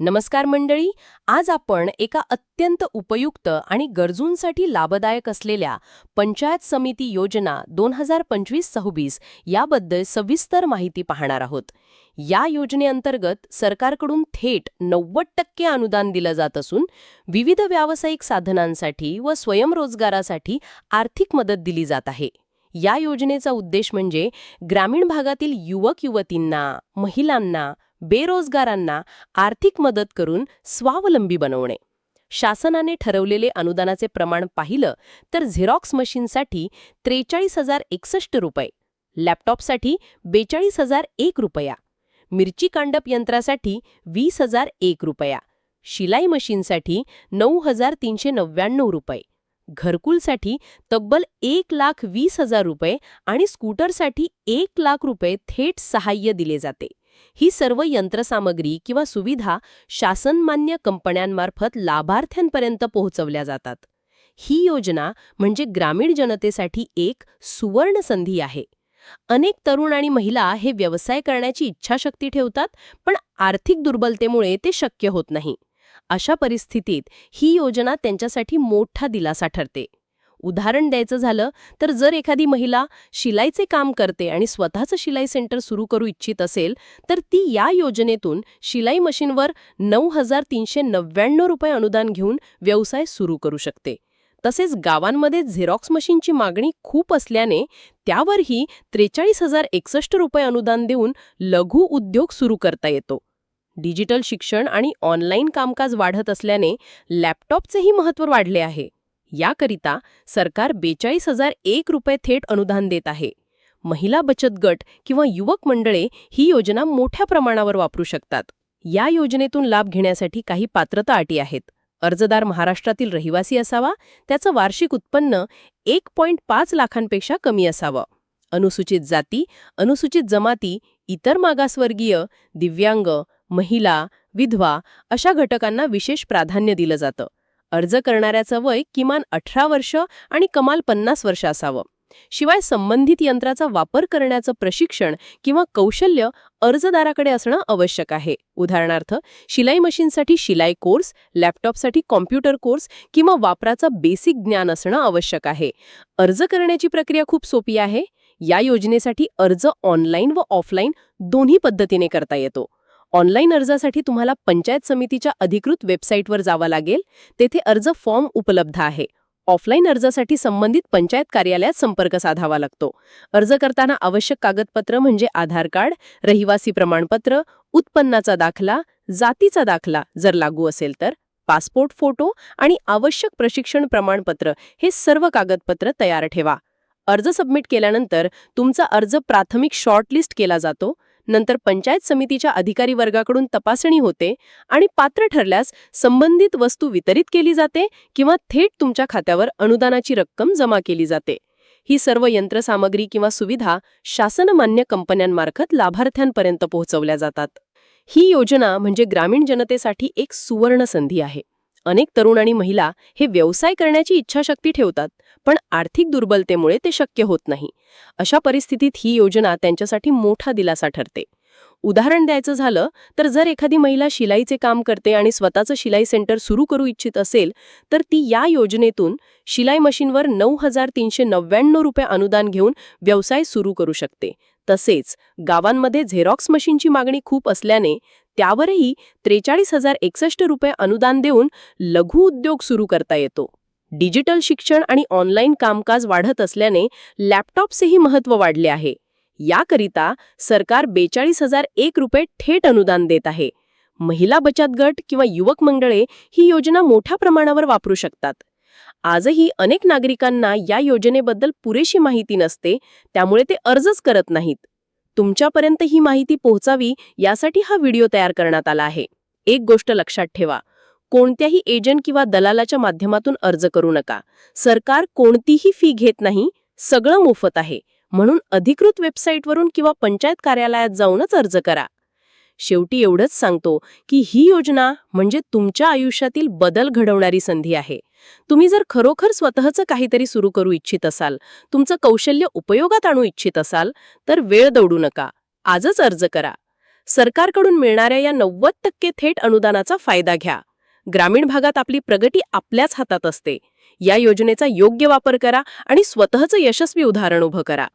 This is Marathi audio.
नमस्कार मंडळी आज आपण एका अत्यंत उपयुक्त आणि गरजूंसाठी लाभदायक असलेल्या पंचायत समिती योजना दोन हजार पंचवीस सव्वीस याबद्दल सविस्तर माहिती पाहणार आहोत. या योजनेअंतर्गत सरकारकडून थेट नव्वद टक्के अनुदान दिलं जात असून विविध व्यावसायिक साधनांसाठी व स्वयंरोजगारासाठी आर्थिक मदत दिली जात आहे. या योजनेचा उद्देश म्हणजे ग्रामीण भागातील युवक युवतींना महिलांना बेरोजगारांना आर्थिक मदत करून स्वावलंबी बनवणे. शासनाने ठरवलेले अनुदानाचे प्रमाण पाहिलं तर झेरॉक्स मशीनसाठी त्रेचाळीस हजार एकसष्ट रुपये लॅपटॉपसाठी बेचाळीस हजार एक रुपया मिरची कांडप यंत्रासाठी वीस हजार एक रुपया शिलाई मशीनसाठी नऊ हजार तीनशे नव्याण्णव रुपये घरकुलसाठी तब्बल एक लाख वीस हजार रुपये आणि स्कूटरसाठी एक लाख रुपये थेट सहाय्य दिले जाते. ही सर्व यंत्रसामग्री किंवा सुविधा शासनमान्य कंपन्यांमार्फत लाभार्थ्यांपर्यंत पोहोचवल्या जातात. ही योजना म्हणजे ग्रामीण जनतेसाठी एक सुवर्ण संधी आहे. अनेक तरुण आणि महिला हे व्यवसाय करण्याची इच्छाशक्ती ठेवतात पण आर्थिक दुर्बलतेमुळे ते शक्य होत नाही. अशा परिस्थितीत ही योजना त्यांच्यासाठी मोठा दिलासा ठरते. उदाहरण द्यायचं झालं तर जर एखादी महिला शिलाईचे काम करते आणि स्वतःचं शिलाई सेंटर सुरू करू इच्छित असेल तर ती या योजनेतून शिलाई मशीनवर नऊ हजार तीनशे नव्याण्णव रुपये अनुदान घेऊन व्यवसाय सुरू करू शकते. तसेच गावांमध्ये झेरॉक्स मशीनची मागणी खूप असल्याने त्यावरही त्रेचाळीस हजार एकसष्ट रुपये अनुदान देऊन लघु उद्योग सुरू करता येतो. डिजिटल शिक्षण आणि ऑनलाईन कामकाज वाढत असल्याने लॅपटॉपचेही महत्त्व वाढले आहे. याकरिता सरकार बेचाळीस हजार एक रुपये थेट अनुदान देत आहे. महिला बचत गट किंवा युवक मंडळे ही योजना मोठ्या प्रमाणावर वापरू शकतात. या योजनेतून लाभ घेण्यासाठी काही पात्रता अटी आहेत. अर्जदार महाराष्ट्रातील रहिवासी असावा त्याचं वार्षिक उत्पन्न एक पॉईंट पाच लाखांपेक्षा कमी असावं. अनुसूचित जाती अनुसूचित जमाती इतर मागासवर्गीय दिव्यांग महिला विधवा अशा घटकांना विशेष प्राधान्य दिलं जातं. अर्ज करणाऱ्याचं वय किमान अठरा वर्ष आणि कमाल पन्नास वर्ष असावं. शिवाय संबंधित यंत्राचा वापर करण्याचं प्रशिक्षण किंवा कौशल्य अर्जदाराकडे असणं आवश्यक आहे. उदाहरणार्थ शिलाई मशीनसाठी शिलाई कोर्स लॅपटॉपसाठी कॉम्प्युटर कोर्स किंवा वापराचं बेसिक ज्ञान असणं आवश्यक आहे. अर्ज करण्याची प्रक्रिया खूप सोपी आहे. या योजनेसाठी अर्ज ऑनलाईन व ऑफलाईन दोन्ही पद्धतीने करता येतो. ऑनलाईन अर्जासाठी तुम्हाला पंचायत समितीच्या अधिकृत वेबसाईटवर जावं लागेल. तेथे अर्ज फॉर्म उपलब्ध आहे. ऑफलाईन अर्जासाठी संबंधित पंचायत कार्यालयात संपर्क साधावा लागतो. अर्ज करताना आवश्यक कागदपत्र म्हणजे आधार कार्ड रहिवासी प्रमाणपत्र उत्पन्नाचा दाखला जातीचा दाखला जर लागू असेल तर पासपोर्ट फोटो आणि आवश्यक प्रशिक्षण प्रमाणपत्र हे सर्व कागदपत्र तयार ठेवा. अर्ज सबमिट केल्यानंतर तुमचा अर्ज प्राथमिक शॉर्टलिस्ट केला जातो. नंतर पंचायत समितीच्या अधिकारी वर्गाकडून तपासणी होते आणि पात्र ठरल्यास संबंधित वस्तू वितरित केली जाते किंवा थेट तुमच्या खात्यावर अनुदानाची रक्कम जमा केली जाते. ही सर्व यंत्रसामग्री किंवा सुविधा शासनमान्य कंपन्यांमार्फत लाभार्थ्यांपर्यंत पोहोचवल्या जातात. ही योजना म्हणजे ग्रामीण जनतेसाठी एक सुवर्ण संधी आहे. अनेक तरुण आणि महिला हे व्यवसाय करण्याची इच्छाशक्ती ठेवतात. पण आर्थिक दुर्बलतेमुळे ते शक्य होत नाही. अशा परिस्थितीत ही योजना त्यांच्यासाठी मोठा दिलासा ठरते. उदाहरण द्यायचं झालं तर जर एखादी महिला शिलाईचे काम करते आणि स्वतःचं शिलाई सेंटर सुरू करू इच्छित असेल तर ती या योजनेतून शिलाई मशीनवर नऊ हजार तीनशे नव्याण्णव रुपये अनुदान घेऊन व्यवसाय सुरू करू शकते. तसेच गावांमध्ये झेरॉक्स मशीनची मागणी खूप असल्याने त्यावरही त्रेचाळीस हजार एकसष्ट रुपये अनुदान देऊन लघु उद्योग सुरू करता येतो. डिजिटल शिक्षण आणि ऑनलाईन कामकाज वाढत असल्याने लॅपटॉपचेही महत्त्व वाढले आहे. याकरिता सरकार बेचाळीस हजार एक रुपये थेट अनुदान देत आहे. महिला बचत गट किंवा युवक मंडळे ही योजना मोठ्या प्रमाणावर वापरू शकतात. आजही अनेक नागरिकांना या योजनेबद्दल पुरेशी माहिती नसते त्यामुळे ते अर्जच करत नाहीत. तुमच्यापर्यंत ही माहिती पोहोचावी यासाठी हा व्हिडिओ तयार करण्यात आला आहे. एक गोष्ट लक्षात ठेवा कोणत्याही एजंट किंवा दलालाच्या माध्यमातून अर्ज करू नका. सरकार कोणतीही फी घेत नाही सगळं मोफत आहे. म्हणून अधिकृत वेबसाईटवरून किंवा पंचायत कार्यालयात जाऊनच अर्ज करा. शेवटी एवढंच सांगतो की ही योजना म्हणजे तुमच्या आयुष्यातील बदल घडवणारी संधी आहे. तुम्ही जर खरोखर स्वतःचं काहीतरी सुरू करू इच्छित असाल तुमचं कौशल्य उपयोगात आणू इच्छित असाल तर वेळ दौडू नका. आजच अर्ज करा. सरकारकडून मिळणाऱ्या या नव्वद टक्के थेट अनुदानाचा फायदा घ्या. ग्रामीण भागात आपली प्रगती आपल्याच हातात असते. या योजनेचा योग्य वापर करा आणि स्वतःचं यशस्वी उदाहरण उभं करा.